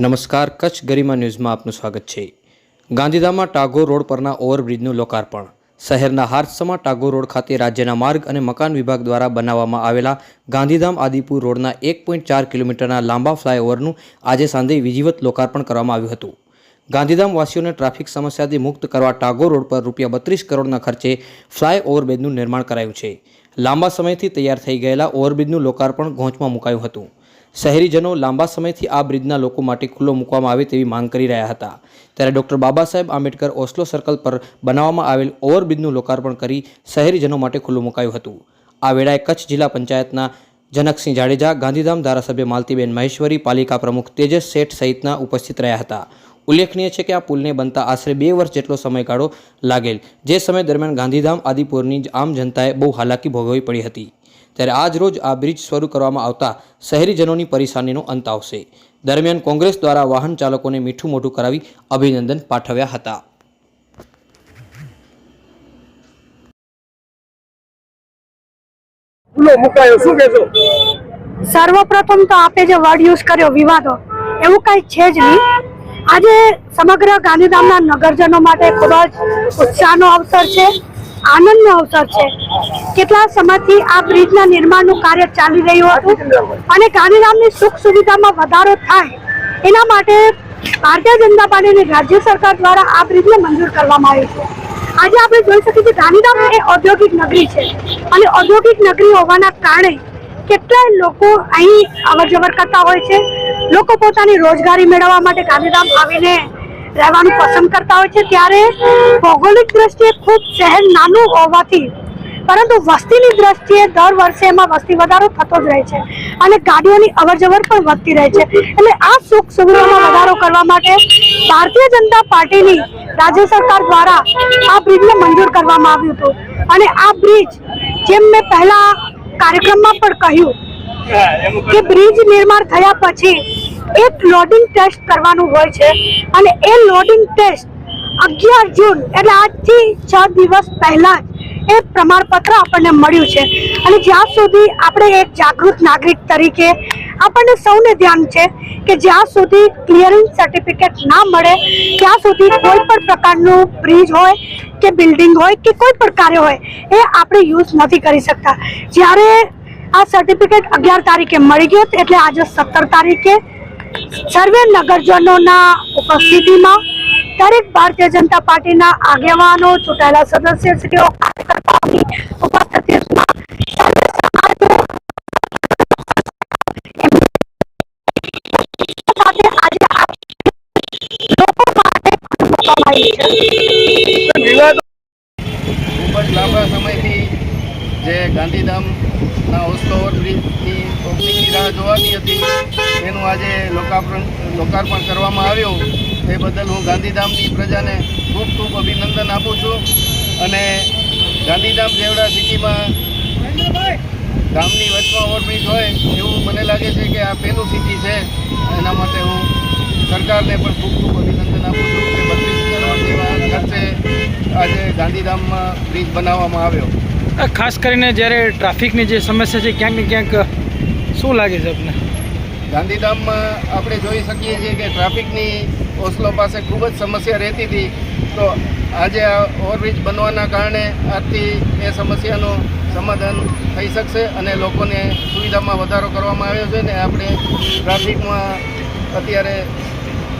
નમસ્કાર, કચ્છ ગરિમા ન્યૂઝમાં આપનું સ્વાગત છે. ગાંધીધામમાં ટાગોર રોડ પરના ઓવરબ્રિજનું લોકાર્પણ. શહેરના હાર્સમાં ટાગોર રોડ ખાતે રાજ્યના માર્ગ અને મકાન વિભાગ દ્વારા બનાવવામાં આવેલા ગાંધીધામ આદિપુર રોડના એક પોઈન્ટ ચાર કિલોમીટરના લાંબા ફ્લાયઓવરનું આજે સાંજે વિધિવત લોકાર્પણ કરવામાં આવ્યું હતું. ગાંધીધામ વાસીઓને ટ્રાફિક સમસ્યાથી મુક્ત કરવા ટાગોર રોડ પર રૂપિયા બત્રીસ કરોડના ખર્ચે ફ્લાય બ્રિજનું નિર્માણ કરાયું છે. લાંબા સમયથી તૈયાર થઈ ગયેલા ઓવરબ્રિજનું લોકાર્પણ ઘોંચમાં મુકાયું હતું. શહેરીજનો લાંબા સમયથી આ બ્રિજના લોકો માટે ખુલ્લો મૂકવામાં આવે તેવી માંગ કરી રહ્યા હતા. ત્યારે doctor Baba Saheb Ambedkar Oslo circle પર બનાવવામાં આવેલ ઓવરબ્રિજનું લોકાર્પણ કરી શહેરીજનો માટે ખુલ્લું મુકાયું હતું. આ વેળાએ કચ્છ જિલ્લા પંચાયતના જનકસિંહ જાડેજા, ગાંધીધામ ધારાસભ્ય માલતીબેન મહેશ્વરી, પાલિકા પ્રમુખ તેજસ શેઠ સહિતના ઉપસ્થિત રહ્યા હતા. ઉલ્લેખનીય છે કે આ પુલને બનતા આશરે બે વર્ષ જેટલો સમયગાળો લાગેલ જે સમય દરમિયાન ગાંધીધામ આદિપુરની આમ જનતાએ બહુ હાલાકી ભોગવવી પડી હતી. ત્યારે આજ રોજ આ બ્રિજ શરૂ કરવામાં આવતા શહેરીજનોની પરેશાનીનો અંત આવશે. દરમિયાન કોંગ્રેસ દ્વારા વાહન ચાલકોને મીઠું મોઢું કરાવી અભિનંદન પાઠવ્યા હતા. સર્વપ્રથમ તો આપે જે વર્ડ યુઝ કર્યો વિવાદો એવું કઈ છે જ નહીં. આજે સમગ્ર ગાંધીધામના નગરજનો માટે ખૂબ જ ઉત્સાહનો અવસર છે, આનંદનો અવસર છે. કેટલા સમયથી આ બ્રિજના નિર્માણનું કાર્ય ચાલી રહ્યું હતું અને ગાંધીધામની સુખ સુવિધામાં વધારો થાય એના માટે ભારતીય જનતા પાર્ટીની રાજ્ય સરકાર દ્વારા આ બ્રિજને મંજૂર કરવામાં આવી છે. આજે આપણે જોઈ શકીએ છીએ ગાંધીધામ એ ઔદ્યોગિક નગરી છે અને ઔદ્યોગિક નગરી હોવાના કારણે કેટલાય લોકો અહીં અવર કરતા હોય છે લોકો પોતાની રોજગારી મેળવવા માટે ગાંધીધામ આવીને રહેવાનું પસંદ કરતા હોય છે ત્યારે ભૌગોલિક દ્રષ્ટિએ ખૂબ શહેર નાનું હોવાથી, પરંતુ વસ્તીની દ્રષ્ટિએ દર વર્ષે એમાં વસ્તી વધારો થતો જ રહે છે અને ગાડીઓની અવરજવર પણ વધતી રહે છે. એટલે આ સુખ સુવિધામાં વધારો કરવા માટે ભારતીય જનતા પાર્ટીની રાજ્ય સરકાર દ્વારા આ બ્રિજને મંજૂર કરવામાં આવ્યું હતું. અને આ બ્રિજ, જેમ મેં પહેલા કાર્યક્રમમાં પણ કહ્યું, કે બ્રિજ નિર્માણ થયા પછી એક લોડિંગ ટેસ્ટ કરવાનું હોય છે. અને એ લોડિંગ ટેસ્ટ અગિયાર જૂન, એટલે આજથી છ દિવસ પહેલા જ એ પ્રમાણપત્ર આપણને મળ્યું છે. અને જ્યાં સુધી આપણે એક જાગૃત નાગરિક તરીકે આપણને સૌને ધ્યાન છે કે જ્યાં સુધી ક્લિયરિંગ સર્ટિફિકેટ ના મળે, ત્યાં સુધી કોઈ પણ પ્રકારનું બ્રિજ હોય કે બિલ્ડિંગ હોય કે કોઈ પણ કાર્ય હોય, એ આપણે યુઝ નથી કરી શકતા. જ્યારે આ સર્ટિફિકેટ અગિયાર તારીખે મળી ગયો, એટલે આજે સત્તર તારીખે સર્વે નગરજનોના ઉપસ્થિતિમાં દરેક ભારતીય જનતા પાર્ટીના આગેવાનો, ચૂંટાયેલા સદસ્યશ્રીઓ કાર્યકર્તાઓની ઉપસ્થિતિમાં ખૂબ જ લાંબા સમયથી જે ગાંધીધામના ઓસ્લો ઓવરબ્રિજની ઓપનિંગની રાહ જોવાની હતી, એનું આજે લોકાર્પણ લોકાર્પણ કરવામાં આવ્યું. એ બદલ હું ગાંધીધામની પ્રજાને ખૂબ ખૂબ અભિનંદન આપું છું. અને ગાંધીધામ જેવડા સિટીમાં ગામની વચમાં ઓવરબ્રિજ હોય, એવું મને લાગે છે કે આ પહેલું સિટી છે. એના માટે હું સરકારને પણ ખૂબ ખૂબ અભિનંદન આપું છું કે બત્રીસ કરોડ જેવા ખર્ચે આજે ગાંધીધામમાં બ્રિજ બનાવવામાં આવ્યો. ખાસ કરીને જ્યારે ટ્રાફિકની જે સમસ્યા છે, ક્યાંક ને ક્યાંક શું લાગે છે આપને? ગાંધીધામમાં આપણે જોઈ શકીએ છીએ કે ટ્રાફિકની ઓસ્લો પાસે ખૂબ જ સમસ્યા રહેતી હતી. તો આજે આ ઓવરબ્રિજ બનવાના કારણે આજથી એ સમસ્યાનું સમાધાન થઈ શકશે અને લોકોને સુવિધામાં વધારો કરવામાં આવ્યો છે ને આપણે ટ્રાફિકમાં અત્યારે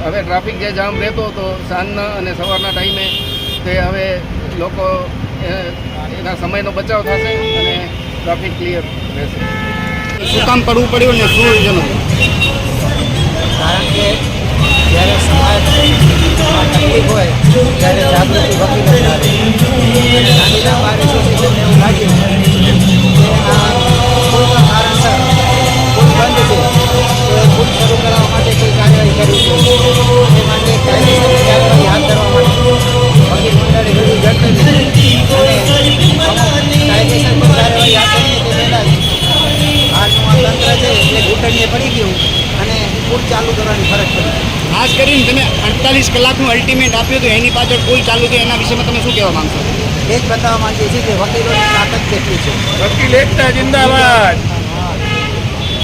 હવે ટ્રાફિક જે જામ રહેતો હતો સાંજના અને સવારના ટાઈમે તે હવે લોકો એના સમયનો બચાવ થશે અને ટ્રાફિક ક્લિયર રહેશે. શું કામ કરવું પડ્યું ને શું રીઝન કારણ કે જ્યારે સમાજ હોય, ત્યારે જાગૃતિ વકી ગાંધીધામ બાર એસોસિએશનને એવું લાગ્યું કોઈ પણ શરૂ કરવા માટે કોઈ કાર્યવાહી કરવી જોઈએ. એ માટે કાયદેસર કાર્યવાહી હાથ ધરવા માટે વકીલ મંડળે કરવાની ફરજ પડી. ખાસ કરીને તમે અડતાલીસ કલાકનું અલ્ટિમેટ આપ્યું હતું એની પાછળ કોઈ ચાલુ છે એના વિશેમાં તમે શું કહેવા માંગશો? એ જ બતાવવા માંગીએ છીએ કે વકીલોની તાકાત કેટલી છે? વકીલ એકતા જિંદાબાદ.